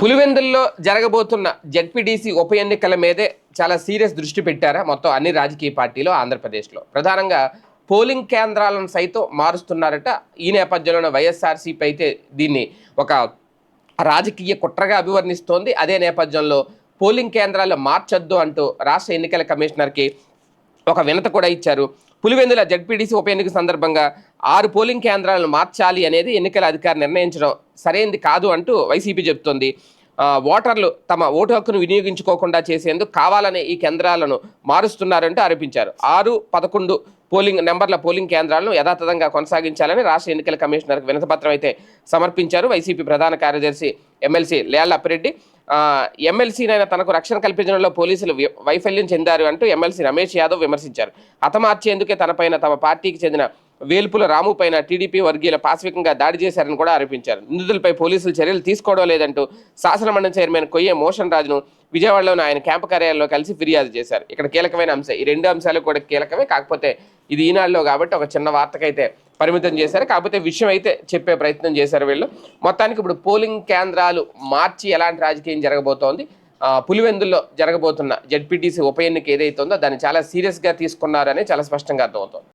పులివెందుల్లో జరగబోతున్న జడ్పీడీసీ ఉప ఎన్నికల మీదే చాలా సీరియస్ దృష్టి పెట్టారా? మొత్తం అన్ని రాజకీయ పార్టీలు ఆంధ్రప్రదేశ్లో. ప్రధానంగా పోలింగ్ కేంద్రాలను సైతం మారుస్తున్నారట. ఈ నేపథ్యంలోనే వైఎస్ఆర్సీపీ అయితే దీన్ని ఒక రాజకీయ కుట్రగా అభివర్ణిస్తోంది. అదే నేపథ్యంలో పోలింగ్ కేంద్రాలు మార్చొద్దు అంటూ రాష్ట్ర ఎన్నికల కమిషనర్కి ఒక వినత కూడా ఇచ్చారు. పులివెందుల జడ్పీటీసీ ఉప ఎన్నిక సందర్భంగా ఆరు పోలింగ్ కేంద్రాలను మార్చాలి అనేది ఎన్నికల అధికారి నిర్ణయించడం సరైనది కాదు అంటూ వైసీపీ చెబుతోంది. ఓటర్లు తమ ఓటు హక్కును వినియోగించుకోకుండా చేసేందుకు కావాలనే ఈ కేంద్రాలను మారుస్తున్నారంటూ ఆరోపించారు. ఆరు పదకొండు పోలింగ్ నెంబర్ల పోలింగ్ కేంద్రాలను యథాతథంగా కొనసాగించాలని రాష్ట్ర ఎన్నికల కమిషనర్కి వినతిపత్రం అయితే సమర్పించారు. వైసీపీ ప్రధాన కార్యదర్శి ఎమ్మెల్సీ లేళ్ళ అప్పిరెడ్డి. ఎమ్మెల్సీనైనా తనకు రక్షణ కల్పించడంలో పోలీసులు వైఫల్యం చెందారు అంటూ ఎమ్మెల్సీ రమేష్ యాదవ్ విమర్శించారు. హతమార్చేందుకే తనపైన తమ పార్టీకి చెందిన వేల్పుల రాము పైన టీడీపీ వర్గీయుల పాశవికంగా దాడి చేశారని కూడా ఆరోపించారు. నిందితులపై పోలీసులు చర్యలు తీసుకోవడం లేదంటూ శాసనమండలి చైర్మన్ కొయ్యే మోషన్ రాజును విజయవాడలోని ఆయన క్యాంపు కార్యాలయంలో కలిసి ఫిర్యాదు చేశారు. ఇక్కడ కీలకమైన అంశం ఈ రెండు అంశాలు కూడా కీలకమే కాకపోతే ఇది ఈనాడులో కాబట్టి ఒక చిన్న వార్తకైతే పరిమితం చేశారు. కాకపోతే విషయం అయితే చెప్పే ప్రయత్నం చేశారు వీళ్ళు. మొత్తానికి ఇప్పుడు పోలింగ్ కేంద్రాలు మార్చి ఎలాంటి రాజకీయం జరగబోతోంది? పులివెందుల్లో జరగబోతున్న జడ్పీటీసీ ఉప ఎన్నిక ఏదైతుందో దాన్ని చాలా సీరియస్గా తీసుకున్నారని చాలా స్పష్టంగా అర్థమవుతోంది.